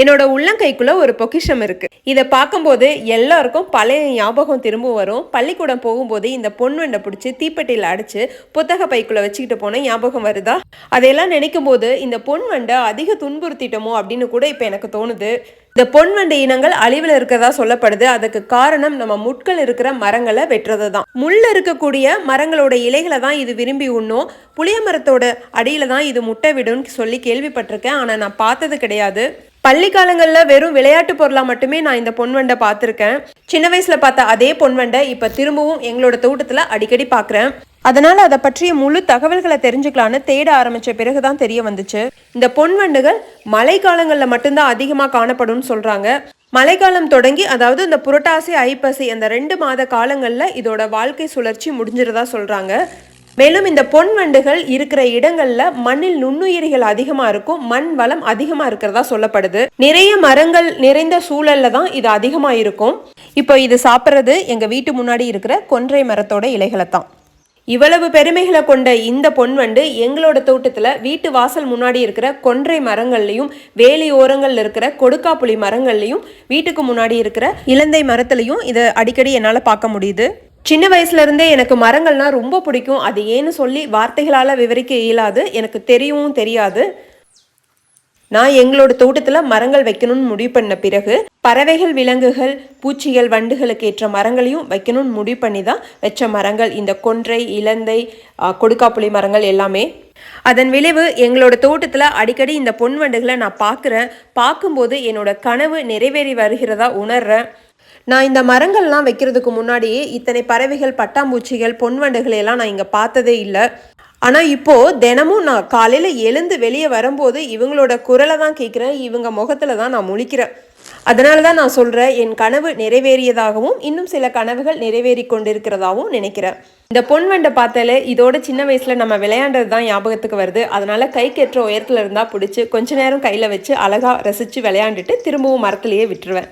என்னோட உள்ளங்கைக்குள்ள ஒரு பொக்கிஷம் இருக்கு. இதை பார்க்கும்போது எல்லாருக்கும் பழைய ஞாபகம் திரும்ப வரும். பள்ளிக்கூடம் போகும்போது இந்த பொன்வண்டை பிடிச்சி தீப்பெட்டியில் அடிச்சு புத்தக பைக்குள்ள வச்சுக்கிட்டு போன ஞாபகம் வருதா? அதையெல்லாம் நினைக்கும் போது இந்த பொன்வண்டை அதிக துன்புறுத்திட்டோமோ அப்படின்னு கூட இப்போ எனக்கு தோணுது. இந்த பொன்வண்டு இனங்கள் அழிவில் இருக்கிறதா சொல்லப்படுது. அதுக்கு காரணம் நம்ம முட்கள் இருக்கிற மரங்களை வெட்டுறது தான் முள்ள இருக்கக்கூடிய மரங்களோட இலைகளை தான் இது விரும்பி உண்ணும். புளிய மரத்தோட அடியில் தான் இது முட்டை விடும்னு சொல்லி கேள்விப்பட்டிருக்கேன். ஆனால் நான் பார்த்தது கிடையாது. பள்ளி காலங்களில் வெறும் விளையாட்டு பொருளாக மட்டுமே நான் இந்த பொன்வண்டை பார்த்துருக்கேன். சின்ன வயசில் பார்த்த அதே பொன்வண்டை இப்போ திரும்பவும் எங்களோட தோட்டத்தில் அடிக்கடி பார்க்குறேன். அதனால் அதை பற்றிய முழு தகவல்களை தெரிஞ்சுக்கலான்னு தேட ஆரம்பித்த பிறகு தான் தெரிய வந்துச்சு. இந்த பொன்வண்டுகள் மழை காலங்களில் மட்டும்தான் அதிகமாக காணப்படும்னு சொல்கிறாங்க மழைக்காலம் தொடங்கி அதாவது இந்த புரட்டாசி ஐப்பசி அந்த ரெண்டு மாத காலங்களில் இதோட வாழ்க்கை சுழற்சி முடிஞ்சிருதா சொல்கிறாங்க மேலும் இந்த பொன் வண்டுகள் இருக்கிற இடங்கள்ல மண்ணில் நுண்ணுயிரிகள் அதிகமா இருக்கும் மண் வளம் அதிகமா இருக்கிறதா சொல்லப்படுது. நிறைய மரங்கள் நிறைந்த சூழல்ல தான் இது அதிகமா இருக்கும். இப்போ இது சாப்பிட்றது எங்க வீட்டு முன்னாடி இருக்கிற கொன்றை மரத்தோட இலைகளை தான் இவ்வளவு பெருமைகளை கொண்ட இந்த பொன்வண்டு எங்களோட தோட்டத்தில் வீட்டு வாசல் முன்னாடி இருக்கிற கொன்றை மரங்கள்லையும் வேலி ஓரங்கள்ல இருக்கிற கொடுக்காப்புளி மரங்கள்லையும் வீட்டுக்கு முன்னாடி இருக்கிற இலந்தை மரத்துலையும் இதை அடிக்கடி என்னால் பார்க்க முடியுது. சின்ன வயசுல இருந்தே எனக்கு மரங்கள்னா ரொம்ப பிடிக்கும். அது ஏன்னு சொல்லி வார்த்தைகளால் விவரிக்க இயலாது. எனக்கு தெரியவும் தெரியாது. நான் எங்களோட தோட்டத்தில் மரங்கள் வைக்கணும்னு முடிவு பண்ண பிறகு பறவைகள் விலங்குகள் பூச்சிகள் வண்டுகளுக்கு ஏற்ற மரங்களையும் வைக்கணும்னு முடிவு பண்ணி தான் வச்ச மரங்கள் இந்த கொன்றை இலந்தை கொடுக்காப்புளி மரங்கள் எல்லாமே. அதன் விளைவு எங்களோட தோட்டத்தில் அடிக்கடி இந்த பொன் வண்டுகளை நான் பார்க்குறேன் பார்க்கும்போது என்னோட கனவு நிறைவேறி வருகிறதா உணர்றேன். நான் இந்த மரங்கள்லாம் வைக்கிறதுக்கு முன்னாடியே இத்தனை பறவைகள் பட்டாம்பூச்சிகள் பொன்வண்டுகளை எல்லாம் நான் இங்கே பார்த்ததே இல்லை. ஆனால் இப்போது தினமும் நான் காலையில் எழுந்து வெளியே வரும்போது இவங்களோட குரலை தான் கேட்குறேன் இவங்க முகத்தில் தான் நான் முழிக்கிறேன். அதனால தான் நான் சொல்கிறேன் என் கனவு நிறைவேறியதாகவும் இன்னும் சில கனவுகள் நிறைவேறி கொண்டிருக்கிறதாகவும் நினைக்கிறேன். இந்த பொன்வண்டை பார்த்தாலே இதோட சின்ன வயசில் நம்ம விளையாண்டது தான் ஞாபகத்துக்கு வருது. அதனால கைக்கேற்ற உயரத்தில் இருந்தால் பிடிச்சி கொஞ்ச நேரம் கையில் வச்சு அழகாக ரசித்து விளையாண்டுட்டு திரும்பவும் மரத்துலேயே விட்டுருவேன்.